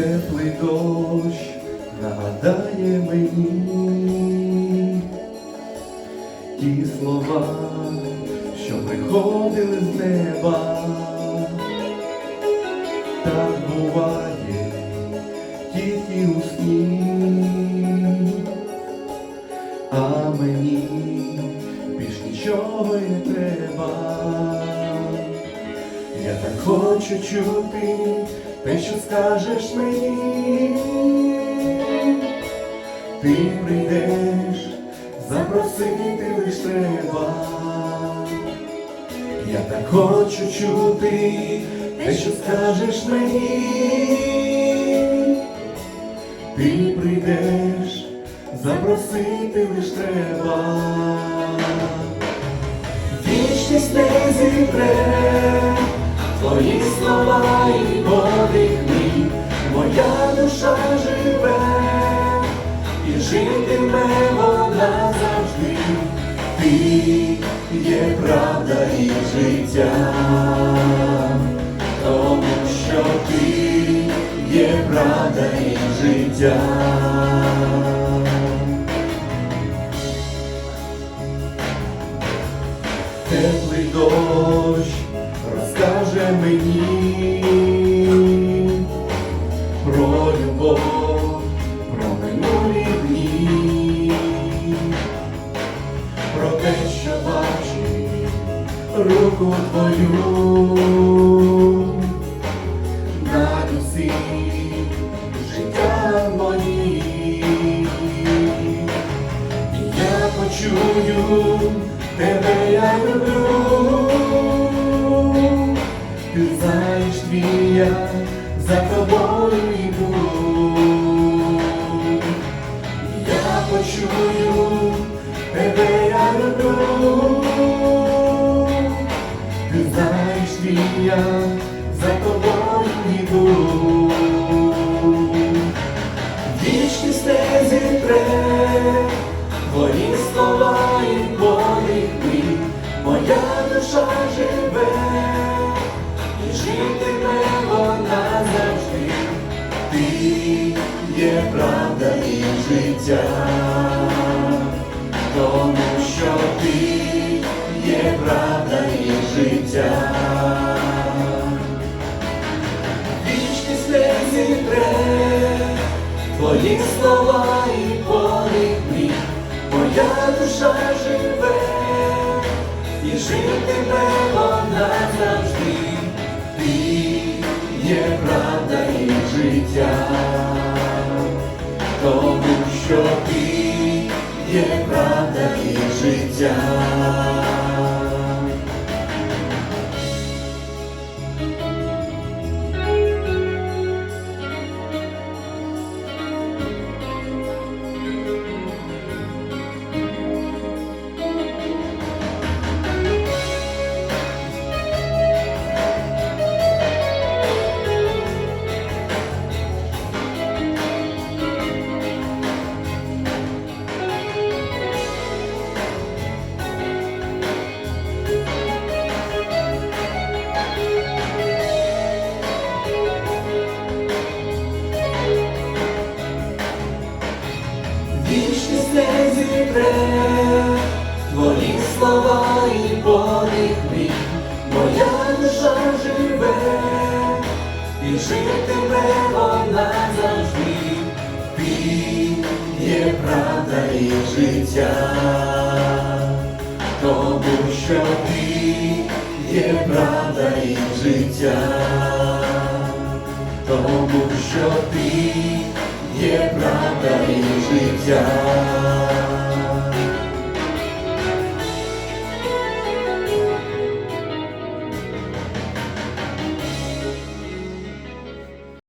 теплий дощ нагадає мені. Ті слова, що приходили з неба, так буває тільки у сні, а мені більш нічого не треба. Я так хочу чути те, що скажеш мені. Ти прийдеш, запросити лиш треба. Я так хочу чути те, що скажеш мені. Ти прийдеш, запросити лиш треба. Вічність не зітре житиме вона завжди, ти є правда і життя, тому що ти є правда і життя. теплий дощ розкаже мені про любов, руку твою. Над усім життя моїм. І я почую тебе я люблю, ти знаєш твій я за тобою життя, тому що ти є правда і життя. Вічність не зітре Твої слова і подих моя душа живе, і житиме вона завжди, ти є правда і життя, що ти є правда і життя. Твої слова і подих мій, моя душа живе, і житиме вона завжди, ти є правда і життя, тому що ти є правда і життя, тому що ти є правда